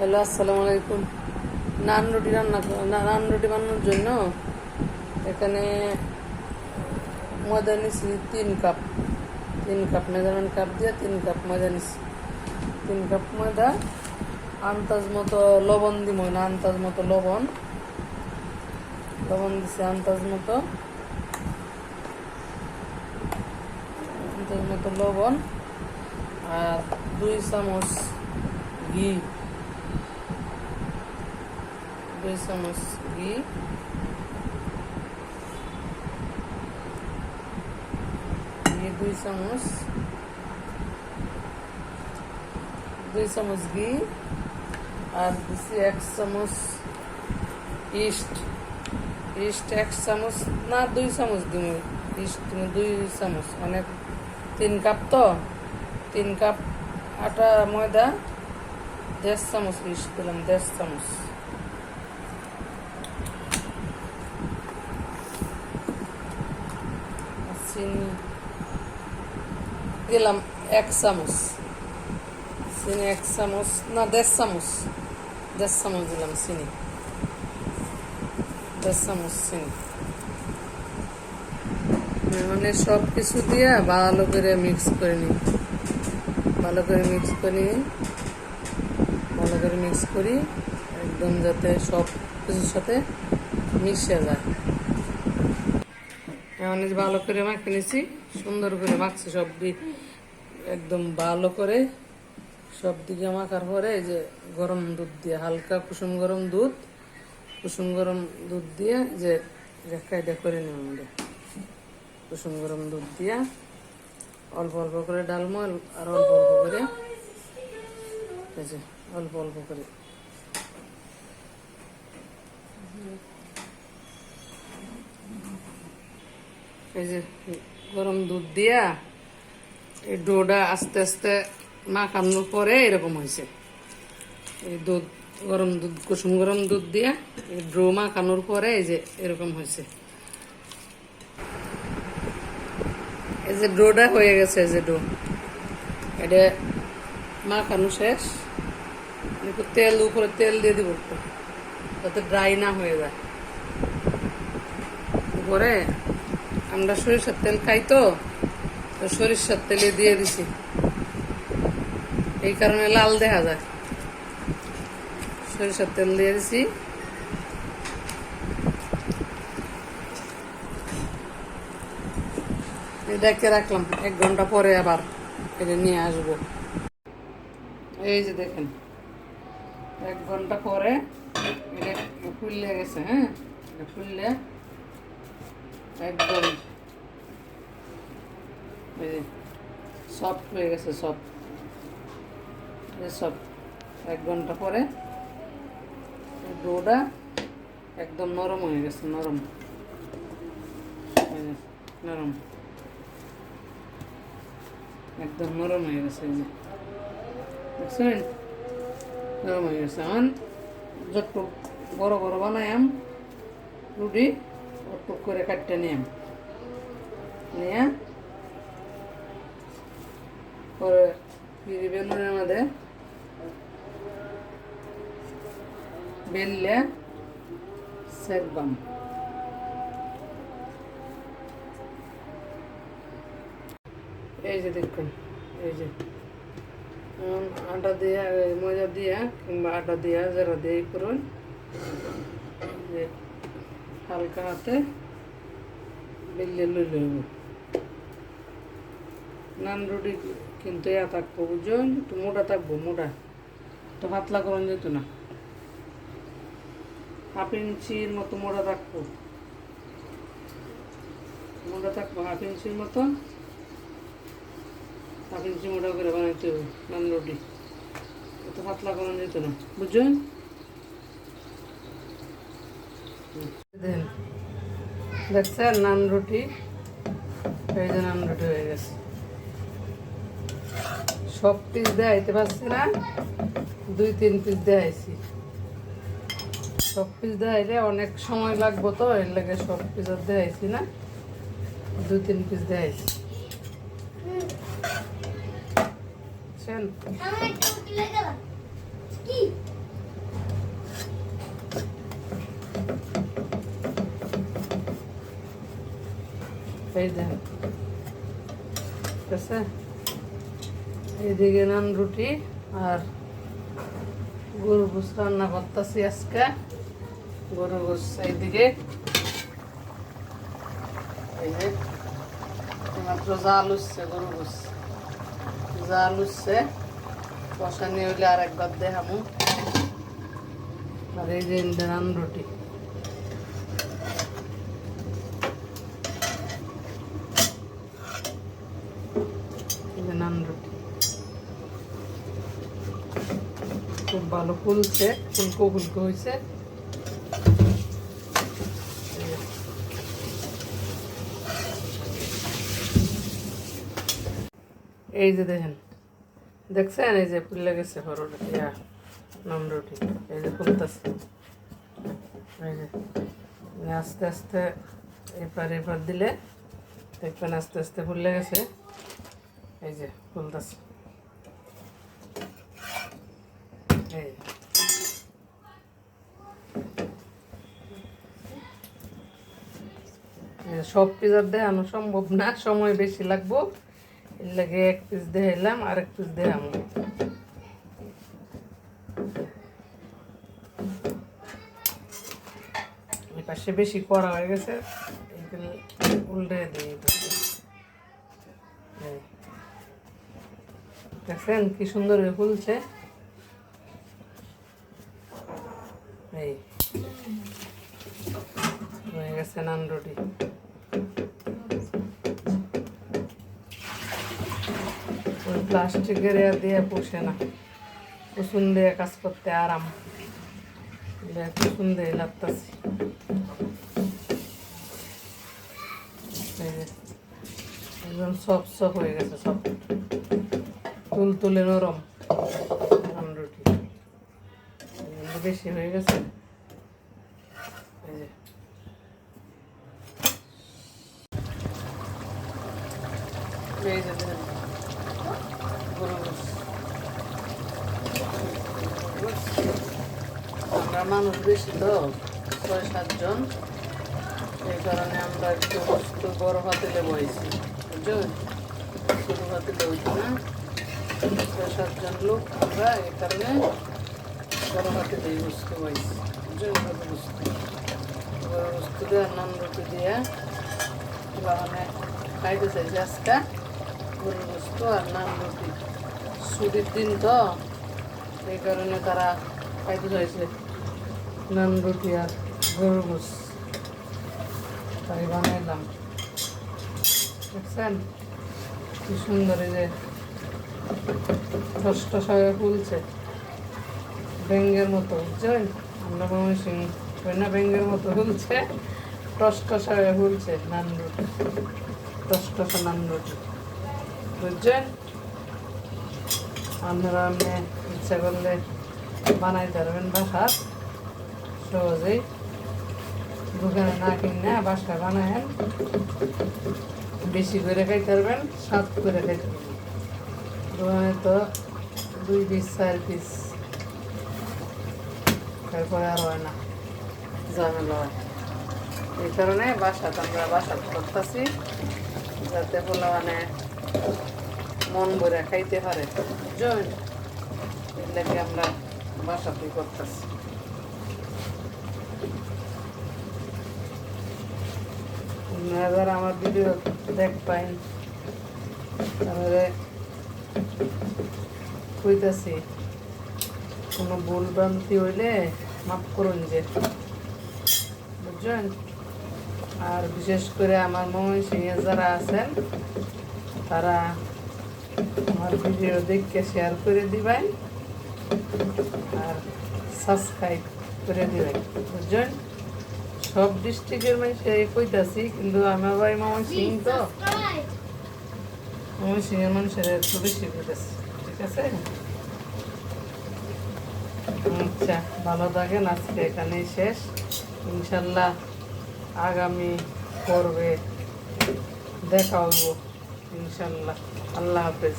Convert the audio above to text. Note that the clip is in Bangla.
হ্যালো, আসসালামু আলাইকুম। নান রুটি রান্না নান রুটি বানানোর জন্য এখানে ময়দা নিছি তিন কাপ। তিন কাপ মেজারমেন্ট কাপ দিয়ে তিন কাপ ময়দা নিছি। তিন কাপ ময়দা, আন্দাজ মতো লবণ দিব না আন্দাজ মতো লবণ। লবণ দিছি আন্দাজ মতো। আন্দাজ মতো লবণ আর দুই চামচ ঘি। দুই চামচ ঘি ঘি দুই চামচ দুই চামচ ঘি আর দিছি এক চামচ ইস্ট ইস্ট এক চামচ না দুই চামচ দিব ইস্ট দুই চামচ মানে তিন কাপ তো তিন কাপ আটা ময়দা দেড় চামচ ইস্ট দিলাম দেড় চামচ আর চিনি দিলাম এক চামচ চিনি এক চামচ না দেড় চামচ দেড় চামচ দিলাম চিনি দেড় চামচ চিনি মানে সব কিছু দিয়ে ভালো করে মিক্স করে নিই ভালো করে মিক্স করে ভালো করে মিক্স করি। একদম যাতে সব কিছুর সাথে মিশে যায়। এখন ভালো করে মাখিয়ে নিছি সুন্দর করে মাখছি সব একদম ভালো করে। সব দিকে মাখার পরে এই যে গরম দুধ দিয়ে, হালকা কুসুম গরম দুধ, কুসুম গরম দুধ দিয়ে যে রেখাইটা করে নিব আমরা। কুসুম গরম দুধ দিয়া অল্প অল্প করে ডালমো, আর অল্প অল্প করে অল্প অল্প করে। এই যে গরম দুধ দিয়া এই ডোটা আস্তে আস্তে মাখানোর পরে এরকম হয়েছে। এই দুধ, গরম দুধ, কুসুম গরম দুধ দিয়া এই ড্রো মাখানোর পরে এই যে এরকম হয়েছে। এই যে ডোটা হয়ে গেছে, এই যে ডো। এটা মাখানো শেষ। তেল, উপরে তেল দিয়ে দিব যাতে ড্রাই না হয়ে যায়। উপরে আমরা সরিষার তেল খাই তো সরিষার তেলে দিয়ে দিছি। এই কারণে লাল দেখা যায়। সরিষার তেল দিয়ে দিছি। দেখে রাখলাম, এক ঘণ্টা পরে আবার এটা নিয়ে আসব। এই যে দেখেন, এক ঘণ্টা পরে এটা ফুললে গেছে হ্যাঁ? ফুললে একদম। সফট হয়ে গেছে সফট সব এক ঘণ্টা পরে ডোটা একদম নরম হয়ে গেছে, নরম। নরম। একদম নরম হয়ে গেছে, এই দেখছেন? নরম হয়ে গেছে। এখন যত বড় বড় বানায়াম, রুটি করে কাটতে নিয়াম নিয়ে পরে বেলুনের মধ্যে বেললে সেকবাম এই যে দেখুন, এই যে। আটা দিয়ে, ময়দা দিয়ে কিংবা আটা দিয়ে যারা দিয়ে করুন। হালকা হাতে বেললে লই লইব নান রুটি কিন্তু ইয়া থাকব বুঝছেন একটু মোটা থাকব মোটা তো পাতলা করুন যেত না হাফ ইঞ্চির মতো মোটা থাকব মোটা থাকব হাফ ইঞ্চির মতো হাফ ইঞ্চি মোটা করে বানাইতে হবে নান রুটি এত পাতলা করানো যেত না বুঝছেন দেন দেখছেন নান রুটি। এই যে নান রুটি হয়ে গেছে। সব পিস দেখাইতে পারছি না দুই তিন পিস দেখাইছি সব পিস দেখাইলে অনেক সময় লাগবো তো এর লাগে সব পিস আর দেখাইছি না। দুই তিন পিস দেখাইছি বুঝছেন? দেন ঠিক আছে? এইদিকে নান রুটি আর গরু গোস রান্না করতেছি আজকে। গরু গোস এইদিকে। এই যে মাত্র জাল উঠছে গরু গোস জাল উঠছে কষানি হইলে আর একবার দেখামু। আর এই যে নান রুটি। যে নান রুটি। খুব ভালো ফুলছে, ফুলকো ফুলকো হয়েছে। এই যে দেখেন, দেখছেন? এই যে ফুলে গেছে পরোটা ইয়া, নাম রুটি। এই যে ফুলতেছে। এই যে আস্তে আস্তে এপার এপার দিলে দেখবেন আস্তে আস্তে ফুলে গেছে। এই যে ফুলতেছে এই। সব পিজার দেখানো সম্ভব না, সময় বেশি লাগবো। এর লাগে এক পিস দেখাইলাম আর এক পিস দেখাম। এই পাশে বেশি করা হয়ে গেছে উল্টে দিই এই পাশে। এই। দেখছেন কি সুন্দর হয়ে ফুলছে। এই। হয়ে গেছে নান রুটি। ওই প্লাস্টিকের দিয়ে পোষে না। কুসুন দিয়ে কাজ করতে আরাম। কুসুন দিয়ে লাগতেছি একদম সব সব হয়ে গেছে সব। তুল তুলে নরম। রুটি বেশি হয়ে গেছে। আমরা মানুষ বেশি তো, ছয়, সাতজন। এই কারণে আমরা একটু বড় হাতিলে বইছি বুঝছ ছোটো হাতিলে হইতো না। ছয় সাতজন লোক আমরা এই কারণে হাতিলে এই বস্তু বুঝছ বড় বস্তু বড় বস্তু নান রুটি দিয়ে বাগানে খাইতে চাইছি আজকে গরুর বস্তু আর নান রুটি ছুটির দিন তো এই কারণে তারা খাইতে চাইছে নান রুটি গরুর গোস তাই বানাইলাম দেখছেন কি সুন্দর এই যে দশটা সবাই ফুলছে ব্যাঙ্গের মতো বুঝছেন আমরা ময়মনসিং না ব্যাঙ্গের মতো ফুলছে টসটা সবাই ফুলছে নান রুটি টসটা নান রুটি বুঝছেন আপনারা আপনি ইচ্ছা করলে বানাইতে পারবেন বাসার সহজেই। দোকানে না কিনে বাসায় বানায়েন। বেশি করে খাইতে পারবেন সাত করে খাইতে পারবেন। দোকানে তো দুই পিস চার পিস। তারপরে আর হয় না ঝামেলা হয়। এই কারণে বাসাতে আমরা বাসাতে করতেছি যাতে বলে মানে মন ভরে খাইতে পারে। বুঝছেন এর আমরা বাসাতেই করতেছি। আপনারা আমার ভিডিও দেখ পাইন তাহলে কইতাছি, কোনো ভুল ভ্রান্তি হইলে মাফ করুন যে। বুঝছেন? আর বিশেষ করে আমার ময়মনসিংহে যারা আছেন, তারা আমার ভিডিও দেখে শেয়ার করে দিবেন আর সাবস্ক্রাইব করে দিবেন, বুঝছেন? সব ডিস্ট্রিক্টের মানুষে কইতাছি, কিন্তু আমার বাড়ি মামা সিং তো মামা সিংয়ের মানুষের একটু বেশি বুঝেছি ঠিক আছে? আচ্ছা ভালো থাকেন, আজকে এখানেই শেষ। ইনশাল্লাহ আগামী পর্বে দেখা হইব ইনশাল্লাহ। আল্লাহ হাফেজ।